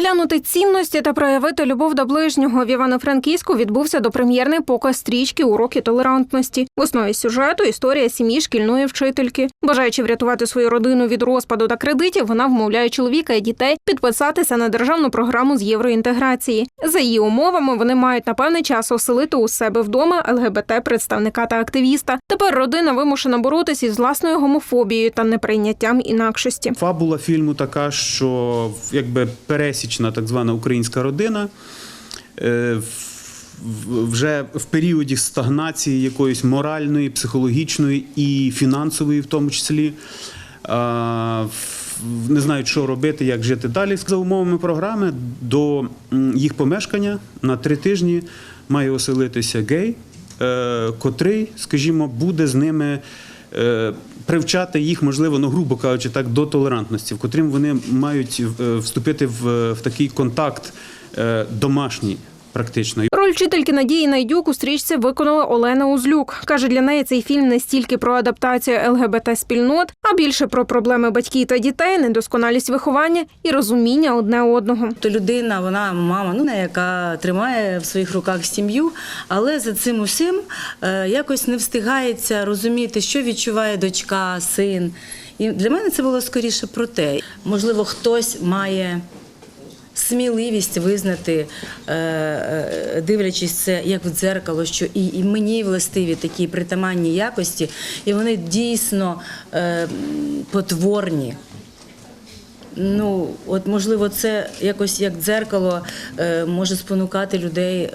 Переглянути цінності та проявити любов до ближнього в Івано-Франківську відбувся допрем'єрний показ стрічки Уроки толерантності. В основі сюжету історія сім'ї шкільної вчительки. Бажаючи врятувати свою родину від розпаду та кредитів, вона вмовляє чоловіка і дітей підписатися на державну програму з євроінтеграції. За її умовами вони мають на певний час оселити у себе вдома ЛГБТ представника та активіста. Тепер родина вимушена боротися із власною гомофобією та неприйняттям інакшості. Фабула фільму така, що якби пересічна так звана українська родина е, вже в періоді стагнації якоїсь моральної, психологічної і фінансової, в тому числі. Не знають, що робити, як жити далі. За умовами програми до їх помешкання на три тижні має оселитися гей, е, котрий, скажімо, буде з ними е, привчати їх, можливо, ну грубо кажучи, так до толерантності, в котрим вони мають е, вступити в, в такий контакт домашній, практично. Роль вчительки Надії Найдюк у стрічці виконала Олена Узлюк. Каже, для неї цей фільм не стільки про адаптацію ЛГБТ спільнот, а більше про проблеми батьків та дітей, недосконалість виховання і розуміння одне одного. То людина, вона мама, ну не яка тримає в своїх руках сім'ю, але за цим усім е, якось не встигається розуміти, що відчуває дочка, син. І для мене це було скоріше про те. Можливо, хтось має. Сміливість визнати, е, е, дивлячись це як в дзеркало, що і, мені властиві такі притаманні якості, і вони дійсно е, потворні. Ну, от можливо, це якось як дзеркало е, може спонукати людей е,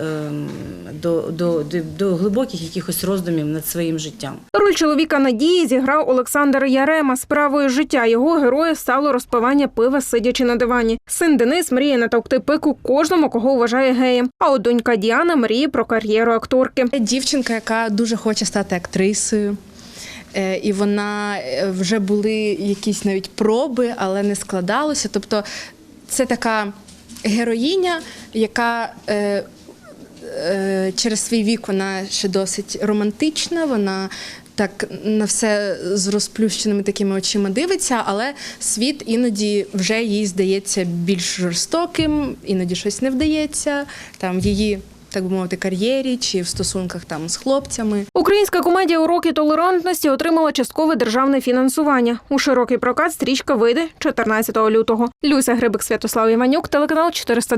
до, до, до, до глибоких якихось роздумів над своїм життям. Роль чоловіка Надії зіграв Олександр Ярема. Справою життя його героя стало розпивання пива, сидячи на дивані. Син Денис мріє натовкти пику кожному, кого вважає геєм. А от донька Діана мріє про кар'єру акторки. Дівчинка, яка дуже хоче стати актрисою. Е, І вона е, вже були якісь навіть проби, але не складалося. Тобто це така героїня, яка е, через свій вік вона ще досить романтична. Вона так на все з розплющеними такими очима дивиться, але світ іноді вже їй здається більш жорстоким, іноді щось не вдається. Там її. Так би мовити, кар'єрі чи в стосунках там з хлопцями. Українська комедія Уроки толерантності отримала часткове державне фінансування. У широкий прокат стрічка вийде 14 лютого. Люся Грибик, Святослав Іванюк, телеканал 402.